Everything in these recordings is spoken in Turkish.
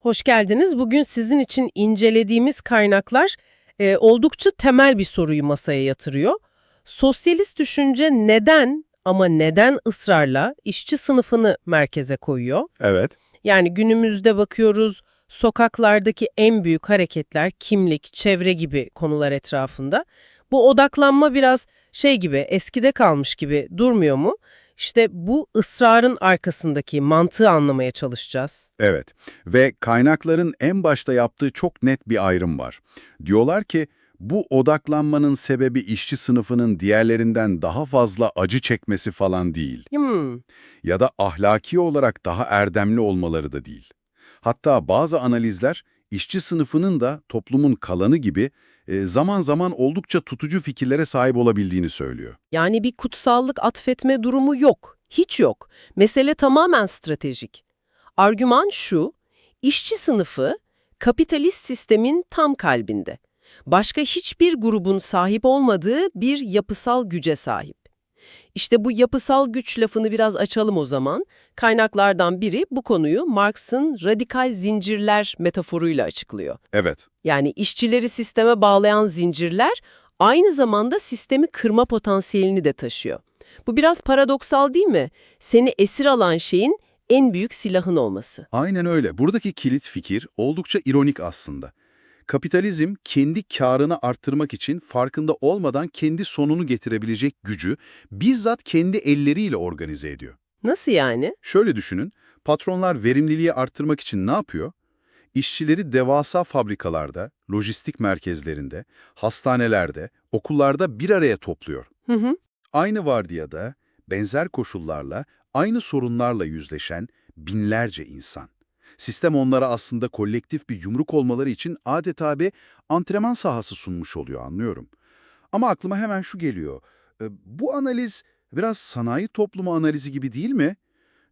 Hoş geldiniz. Bugün sizin için incelediğimiz kaynaklar e, oldukça temel bir soruyu masaya yatırıyor. Sosyalist düşünce neden ama neden ısrarla işçi sınıfını merkeze koyuyor? Evet. Yani günümüzde bakıyoruz sokaklardaki en büyük hareketler kimlik, çevre gibi konular etrafında. Bu odaklanma biraz şey gibi eskide kalmış gibi durmuyor mu? İşte bu ısrarın arkasındaki mantığı anlamaya çalışacağız. Evet. Ve kaynakların en başta yaptığı çok net bir ayrım var. Diyorlar ki bu odaklanmanın sebebi işçi sınıfının diğerlerinden daha fazla acı çekmesi falan değil. Hmm, Ya da ahlaki olarak daha erdemli olmaları da değil. Hatta bazı analizler işçi sınıfının da toplumun kalanı gibi e, zaman zaman oldukça tutucu fikirlere sahip olabildiğini söylüyor. yani bir kutsallık atfetme durumu yok. Hiç yok. Mesele tamamen stratejik. Argüman şu, işçi sınıfı kapitalist sistemin tam kalbinde. Başka hiçbir grubun sahip olmadığı bir yapısal güce sahip. İşte bu yapısal güç lafını biraz açalım o zaman. Kaynaklardan biri bu konuyu Marx'ın radikal zincirler metaforuyla açıklıyor. Evet. Yani işçileri sisteme bağlayan zincirler aynı zamanda sistemi kırma potansiyelini de taşıyor. Bu biraz paradoksal değil mi? Seni esir alan şeyin en büyük silahın olması. Aynen öyle. Buradaki kilit fikir oldukça ironik aslında. Kapitalizm kendi karını arttırmak için farkında olmadan kendi sonunu getirebilecek gücü bizzat kendi elleriyle organize ediyor. Nasıl yani? Şöyle düşünün, patronlar verimliliği arttırmak için ne yapıyor? İşçileri devasa fabrikalarda, lojistik merkezlerinde, hastanelerde, okullarda bir araya topluyor. Hı hı. Aynı vardiyada, benzer koşullarla, aynı sorunlarla yüzleşen binlerce insan. Sistem onlara aslında kolektif bir yumruk olmaları için adeta bir antrenman sahası sunmuş oluyor anlıyorum. Ama aklıma hemen şu geliyor. e, Bu analiz biraz sanayi toplumu analizi gibi değil mi?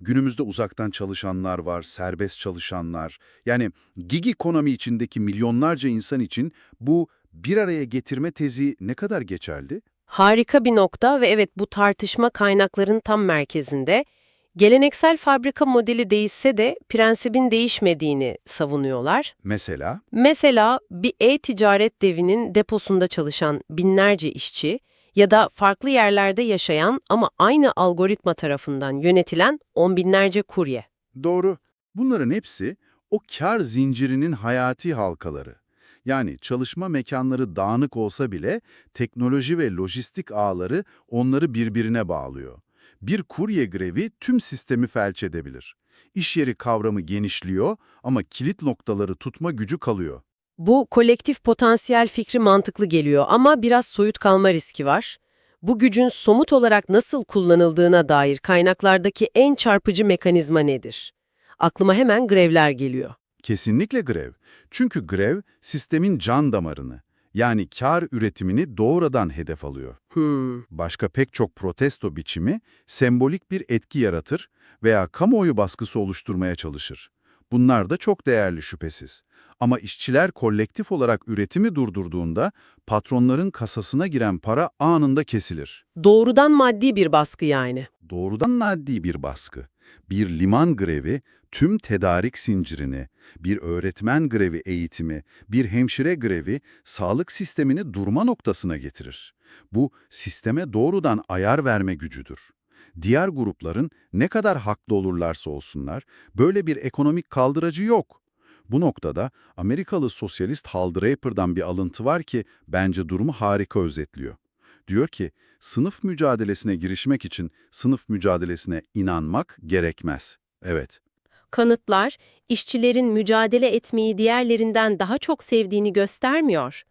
Günümüzde uzaktan çalışanlar var, serbest çalışanlar. Yani gig ekonomi içindeki milyonlarca insan için bu bir araya getirme tezi ne kadar geçerli? Harika bir nokta ve evet bu tartışma kaynakların tam merkezinde. Geleneksel fabrika modeli değişse de prensibin değişmediğini savunuyorlar. Mesela? Mesela bir e-ticaret devinin deposunda çalışan binlerce işçi ya da farklı yerlerde yaşayan ama aynı algoritma tarafından yönetilen on binlerce kurye. Doğru. Bunların hepsi o kar zincirinin hayati halkaları. Yani çalışma mekanları dağınık olsa bile teknoloji ve lojistik ağları onları birbirine bağlıyor. Bir kurye grevi tüm sistemi felç edebilir. İş yeri kavramı genişliyor ama kilit noktaları tutma gücü kalıyor. Bu kolektif potansiyel fikri mantıklı geliyor ama biraz soyut kalma riski var. Bu gücün somut olarak nasıl kullanıldığına dair kaynaklardaki en çarpıcı mekanizma nedir? Aklıma hemen grevler geliyor. Kesinlikle grev. Çünkü grev sistemin can damarını, yani kar üretimini doğrudan hedef alıyor. Hmm. Başka pek çok protesto biçimi sembolik bir etki yaratır veya kamuoyu baskısı oluşturmaya çalışır. Bunlar da çok değerli şüphesiz. Ama işçiler kolektif olarak üretimi durdurduğunda patronların kasasına giren para anında kesilir. Doğrudan maddi bir baskı yani. Doğrudan maddi bir baskı. Bir liman grevi tüm tedarik zincirini, bir öğretmen grevi eğitimi, bir hemşire grevi sağlık sistemini durma noktasına getirir. Bu sisteme doğrudan ayar verme gücüdür. Diğer grupların ne kadar haklı olurlarsa olsunlar böyle bir ekonomik kaldıracı yok. Bu noktada Amerikalı sosyalist Hal Draper'dan bir alıntı var ki bence durumu harika özetliyor. Diyor ki, sınıf mücadelesine girişmek için sınıf mücadelesine inanmak gerekmez. Evet, Kanıtlar, işçilerin mücadele etmeyi diğerlerinden daha çok sevdiğini göstermiyor.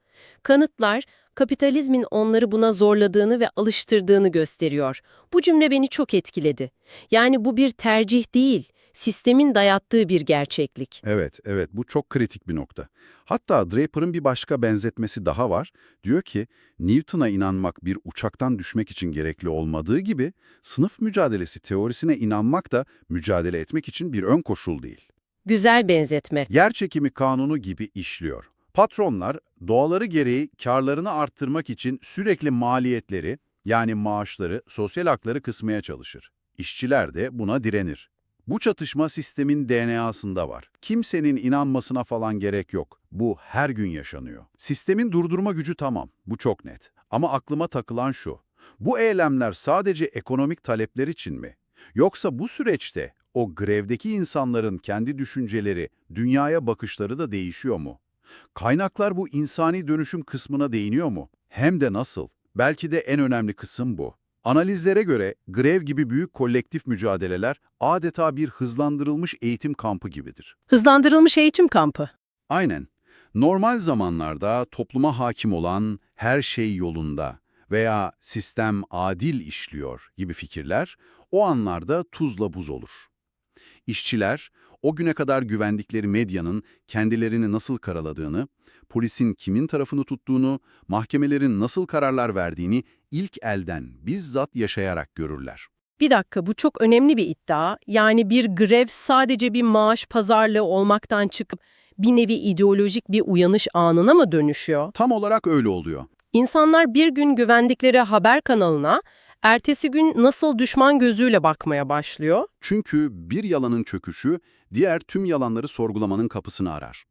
Kanıtlar, kapitalizmin onları buna zorladığını ve alıştırdığını gösteriyor. Bu cümle beni çok etkiledi. Yani bu bir tercih değil, sistemin dayattığı bir gerçeklik. evet, evet bu çok kritik bir nokta. Hatta Draper'ın bir başka benzetmesi daha var. Diyor ki, Newton'a inanmak bir uçaktan düşmek için gerekli olmadığı gibi, sınıf mücadelesi teorisine inanmak da mücadele etmek için bir ön koşul değil. Güzel benzetme. Yer çekimi kanunu gibi işliyor. Patronlar doğaları gereği karlarını arttırmak için sürekli maliyetleri yani maaşları, sosyal hakları kısmaya çalışır. İşçiler de buna direnir. Bu çatışma sistemin DNA'sında var. Kimsenin inanmasına falan gerek yok. Bu her gün yaşanıyor. Sistemin durdurma gücü tamam, bu çok net. Ama aklıma takılan şu. Bu eylemler sadece ekonomik talepler için mi? Yoksa bu süreçte o grevdeki insanların kendi düşünceleri, dünyaya bakışları da değişiyor mu? Kaynaklar bu insani dönüşüm kısmına değiniyor mu? Hem de nasıl? Belki de en önemli kısım bu. Analizlere göre grev gibi büyük kolektif mücadeleler adeta bir hızlandırılmış eğitim kampı gibidir. Hızlandırılmış eğitim kampı. Aynen. Normal zamanlarda topluma hakim olan her şey yolunda veya sistem adil işliyor gibi fikirler o anlarda tuzla buz olur. İşçiler, o güne kadar güvendikleri medyanın kendilerini nasıl karaladığını, polisin kimin tarafını tuttuğunu, mahkemelerin nasıl kararlar verdiğini ilk elden bizzat yaşayarak görürler. Bir dakika bu çok önemli bir iddia. Yani bir grev sadece bir maaş pazarlığı olmaktan çıkıp bir nevi ideolojik bir uyanış anına mı dönüşüyor? Tam olarak öyle oluyor. İnsanlar bir gün güvendikleri haber kanalına, ertesi gün nasıl düşman gözüyle bakmaya başlıyor. Çünkü bir yalanın çöküşü diğer tüm yalanları sorgulamanın kapısını arar.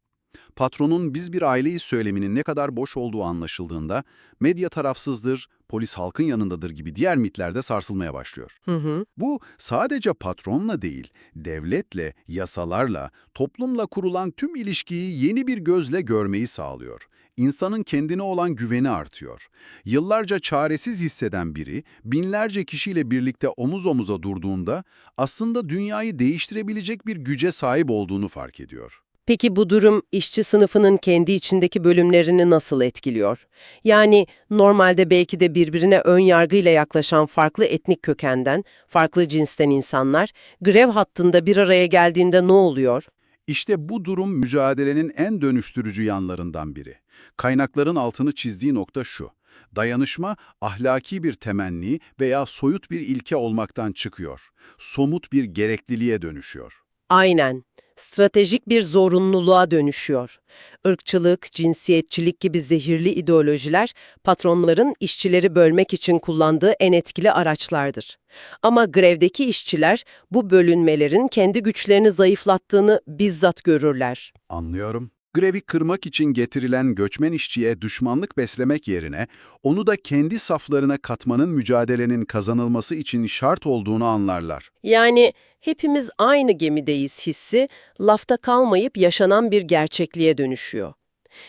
Patronun biz bir aileyiz söyleminin ne kadar boş olduğu anlaşıldığında medya tarafsızdır, polis halkın yanındadır gibi diğer mitler de sarsılmaya başlıyor. Hı hı. Bu sadece patronla değil, devletle, yasalarla, toplumla kurulan tüm ilişkiyi yeni bir gözle görmeyi sağlıyor. İnsanın kendine olan güveni artıyor. Yıllarca çaresiz hisseden biri, binlerce kişiyle birlikte omuz omuza durduğunda aslında dünyayı değiştirebilecek bir güce sahip olduğunu fark ediyor. Peki bu durum işçi sınıfının kendi içindeki bölümlerini nasıl etkiliyor? Yani normalde belki de birbirine ön yargıyla yaklaşan farklı etnik kökenden, farklı cinsten insanlar grev hattında bir araya geldiğinde ne oluyor? İşte bu durum mücadelenin en dönüştürücü yanlarından biri. Kaynakların altını çizdiği nokta şu. Dayanışma ahlaki bir temenni veya soyut bir ilke olmaktan çıkıyor. Somut bir gerekliliğe dönüşüyor. Aynen. Stratejik bir zorunluluğa dönüşüyor. Irkçılık, cinsiyetçilik gibi zehirli ideolojiler patronların işçileri bölmek için kullandığı en etkili araçlardır. Ama grevdeki işçiler bu bölünmelerin kendi güçlerini zayıflattığını bizzat görürler. Anlıyorum. Grevi kırmak için getirilen göçmen işçiye düşmanlık beslemek yerine onu da kendi saflarına katmanın mücadelenin kazanılması için şart olduğunu anlarlar. Yani hepimiz aynı gemideyiz hissi lafta kalmayıp yaşanan bir gerçekliğe dönüşüyor.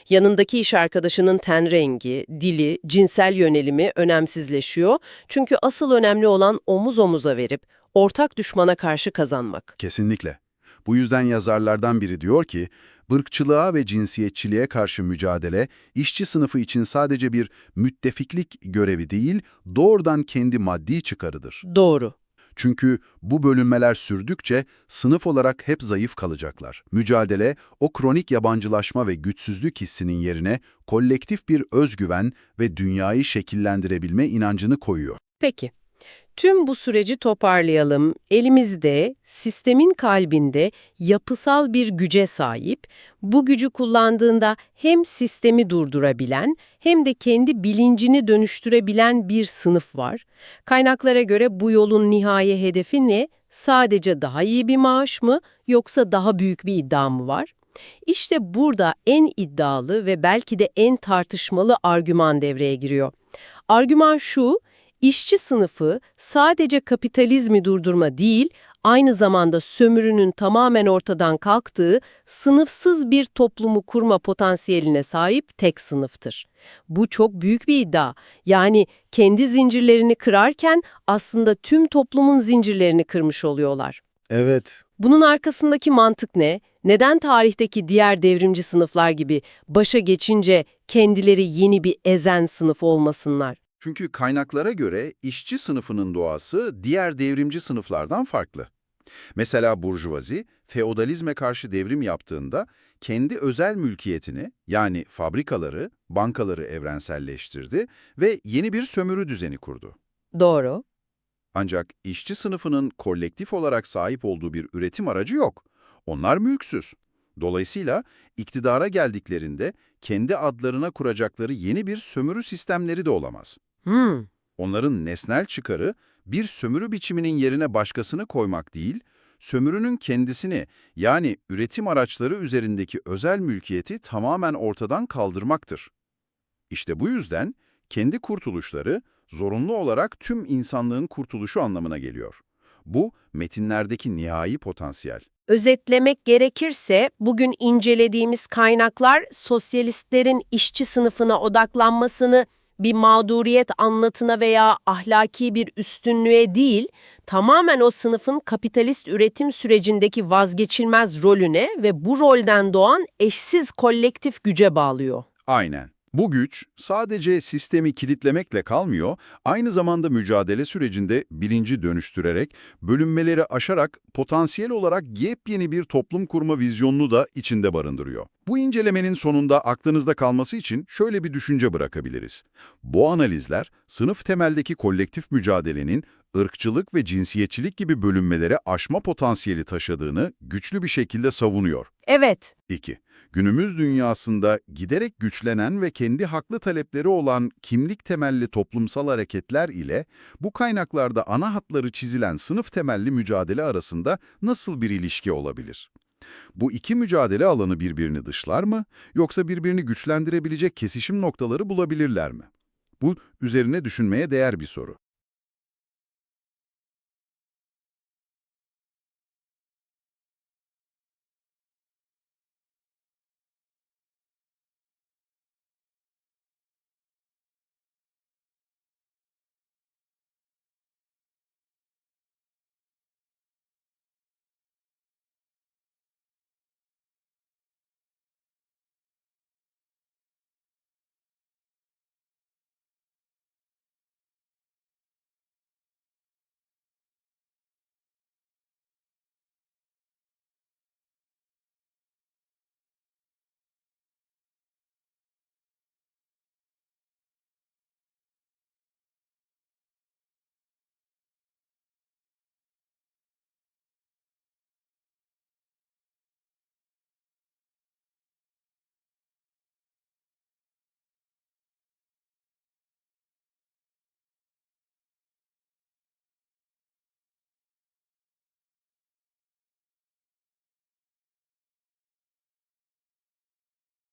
Yanındaki iş arkadaşının ten rengi, dili, cinsel yönelimi önemsizleşiyor çünkü asıl önemli olan omuz omuza verip ortak düşmana karşı kazanmak. Kesinlikle. Bu yüzden yazarlardan biri diyor ki, ırkçılığa ve cinsiyetçiliğe karşı mücadele, işçi sınıfı için sadece bir müttefiklik görevi değil, doğrudan kendi maddi çıkarıdır. Doğru. Çünkü bu bölünmeler sürdükçe sınıf olarak hep zayıf kalacaklar. Mücadele, o kronik yabancılaşma ve güçsüzlük hissinin yerine kolektif bir özgüven ve dünyayı şekillendirebilme inancını koyuyor. Peki. Tüm bu süreci toparlayalım. Elimizde, sistemin kalbinde yapısal bir güce sahip, bu gücü kullandığında hem sistemi durdurabilen hem de kendi bilincini dönüştürebilen bir sınıf var. Kaynaklara göre bu yolun nihai hedefi ne? Sadece daha iyi bir maaş mı yoksa daha büyük bir iddia mı var? İşte burada en iddialı ve belki de en tartışmalı argüman devreye giriyor. Argüman şu, İşçi sınıfı sadece kapitalizmi durdurma değil, aynı zamanda sömürünün tamamen ortadan kalktığı, sınıfsız bir toplumu kurma potansiyeline sahip tek sınıftır. Bu çok büyük bir iddia. Yani kendi zincirlerini kırarken aslında tüm toplumun zincirlerini kırmış oluyorlar. Evet. Bunun arkasındaki mantık ne? Neden tarihteki diğer devrimci sınıflar gibi başa geçince kendileri yeni bir ezen sınıf olmasınlar? Çünkü kaynaklara göre işçi sınıfının doğası diğer devrimci sınıflardan farklı. Mesela burjuvazi, feodalizme karşı devrim yaptığında kendi özel mülkiyetini yani fabrikaları, bankaları evrenselleştirdi ve yeni bir sömürü düzeni kurdu. Doğru. Ancak işçi sınıfının kolektif olarak sahip olduğu bir üretim aracı yok. Onlar mülksüz. Dolayısıyla iktidara geldiklerinde kendi adlarına kuracakları yeni bir sömürü sistemleri de olamaz. Hmm. Onların nesnel çıkarı bir sömürü biçiminin yerine başkasını koymak değil, sömürünün kendisini yani üretim araçları üzerindeki özel mülkiyeti tamamen ortadan kaldırmaktır. İşte bu yüzden kendi kurtuluşları zorunlu olarak tüm insanlığın kurtuluşu anlamına geliyor. Bu metinlerdeki nihai potansiyel. Özetlemek gerekirse bugün incelediğimiz kaynaklar sosyalistlerin işçi sınıfına odaklanmasını bir mağduriyet anlatına veya ahlaki bir üstünlüğe değil, tamamen o sınıfın kapitalist üretim sürecindeki vazgeçilmez rolüne ve bu rolden doğan eşsiz kolektif güce bağlıyor. Aynen. Bu güç sadece sistemi kilitlemekle kalmıyor, aynı zamanda mücadele sürecinde bilinci dönüştürerek, bölünmeleri aşarak potansiyel olarak yepyeni bir toplum kurma vizyonunu da içinde barındırıyor. Bu incelemenin sonunda aklınızda kalması için şöyle bir düşünce bırakabiliriz. Bu analizler, sınıf temeldeki kolektif mücadelenin ırkçılık ve cinsiyetçilik gibi bölünmelere aşma potansiyeli taşıdığını güçlü bir şekilde savunuyor. Evet, 2. Günümüz dünyasında giderek güçlenen ve kendi haklı talepleri olan kimlik temelli toplumsal hareketler ile bu kaynaklarda ana hatları çizilen sınıf temelli mücadele arasında nasıl bir ilişki olabilir? Bu iki mücadele alanı birbirini dışlar mı yoksa birbirini güçlendirebilecek kesişim noktaları bulabilirler mi? Bu üzerine düşünmeye değer bir soru.